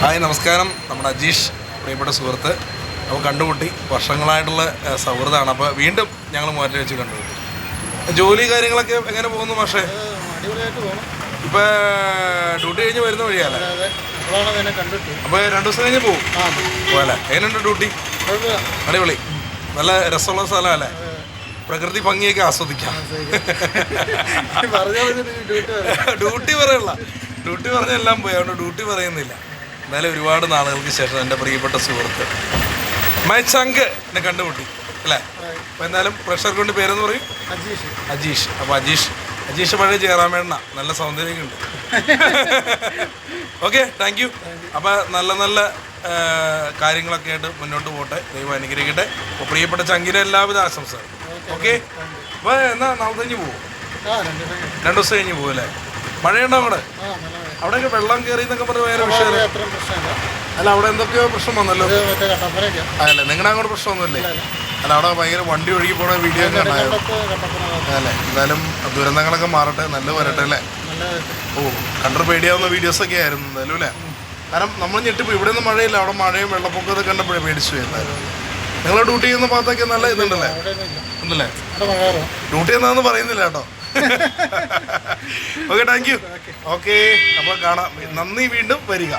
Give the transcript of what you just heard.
Hi നമസ്കാരം. നമ്മുടെ അജീഷ് പ്രിയപ്പെട്ട സുഹൃത്ത്. അപ്പോൾ കണ്ടുമുട്ടി. വർഷങ്ങളായിട്ടുള്ള സൗഹൃദമാണ്. അപ്പോൾ വീണ്ടും ഞങ്ങൾ മൂവാറ്റിൽ വെച്ച് കണ്ടുമുട്ടി. ജോലി കാര്യങ്ങളൊക്കെ എങ്ങനെ പോകുന്നു പക്ഷേ ഇപ്പോൾ ഡ്യൂട്ടി കഴിഞ്ഞ് വരുന്ന വഴിയല്ലേ? അപ്പോൾ രണ്ട് ദിവസം കഴിഞ്ഞ് പോകും പോലെ എങ്ങനെയുണ്ട് ഡ്യൂട്ടി? അടിപൊളി. നല്ല രസമുള്ള സ്ഥലമല്ലേ? പ്രകൃതി ഭംഗിയൊക്കെ ആസ്വദിക്കാം. ഡ്യൂട്ടി പറയുള്ള ഡ്യൂട്ടി പറയല്ല. ഡ്യൂട്ടി പറഞ്ഞ എല്ലാം പോയി. അതുകൊണ്ട് ഡ്യൂട്ടി പറയുന്നില്ല. എന്നാലും ഒരുപാട് നാളുകൾക്ക് ശേഷം എന്റെ പ്രിയപ്പെട്ട സുഹൃത്ത്. മൈ ചങ്ക് എന്നെ കണ്ടുമുട്ടി അല്ലേ? അപ്പോൾ എന്നാലും പ്രഷർ കൊണ്ട് പേരെന്ന് പറയും? അജീഷ്. അജീഷ്. അപ്പോൾ അജീഷ് അജീഷ് പഴയ ജയറാമേണ്ണ നല്ല സൗന്ദര്യമൊക്കെ ഉണ്ട്. ഓക്കെ താങ്ക് യു അപ്പോൾ നല്ല നല്ല കാര്യങ്ങളൊക്കെ ആയിട്ട് മുന്നോട്ട് പോട്ടെ. ദൈവം അനുഗ്രഹിക്കട്ടെ. അപ്പോൾ പ്രിയപ്പെട്ട ചങ്കിന് എല്ലാവിധ ആശംസകളും. ഓക്കെ അപ്പോൾ എന്നാൽ നാളെ കഴിഞ്ഞ് പോകും രണ്ട് ദിവസം കഴിഞ്ഞ്. പോകും അല്ലേ മഴയുണ്ടോ അവിടെ വെള്ളം കയറി എന്നൊക്കെ പറഞ്ഞ വേറെ വിഷയം അവിടെ അത്രയും പ്രശ്നമില്ല. അല്ല അവിടെ എന്തൊക്കെയോ പ്രശ്നം വന്നല്ലോ. അതല്ലേ നിങ്ങളുടെ അങ്ങോട്ട് പ്രശ്നമൊന്നുമില്ലേ? അല്ല അവിടെ ഭയങ്കര വണ്ടി ഒഴുകി പോണ വീഡിയോ ഒക്കെ അല്ലേ എന്തായാലും ദുരന്തങ്ങളൊക്കെ മാറട്ടെ നല്ല വരട്ടെ അല്ലേ? ഓ കണ്ടർ പേടിയാവുന്ന വീഡിയോസ് ഒക്കെ ആയിരുന്നു എന്തായാലും അല്ലേ? കാരണം നമ്മൾ ഞെട്ടിപ്പോ ഇവിടെ നിന്ന് മഴയില്ല അവിടെ മഴയും വെള്ളപ്പൊക്കമൊക്കെ കണ്ടപ്പോഴേ പേടിച്ചു എന്തായാലും. നിങ്ങൾ ഡ്യൂട്ടി ചെയ്യുന്ന ഭാഗത്തൊക്കെ നല്ല ഇതുണ്ടല്ലേ? ഉണ്ടല്ലേ? ഡ്യൂട്ടി എന്നാന്ന് പറയുന്നില്ല കേട്ടോ. ഓക്കെ താങ്ക് യു ഓക്കെ അപ്പോൾ കാണാം. നന്ദി വീണ്ടും വരിക.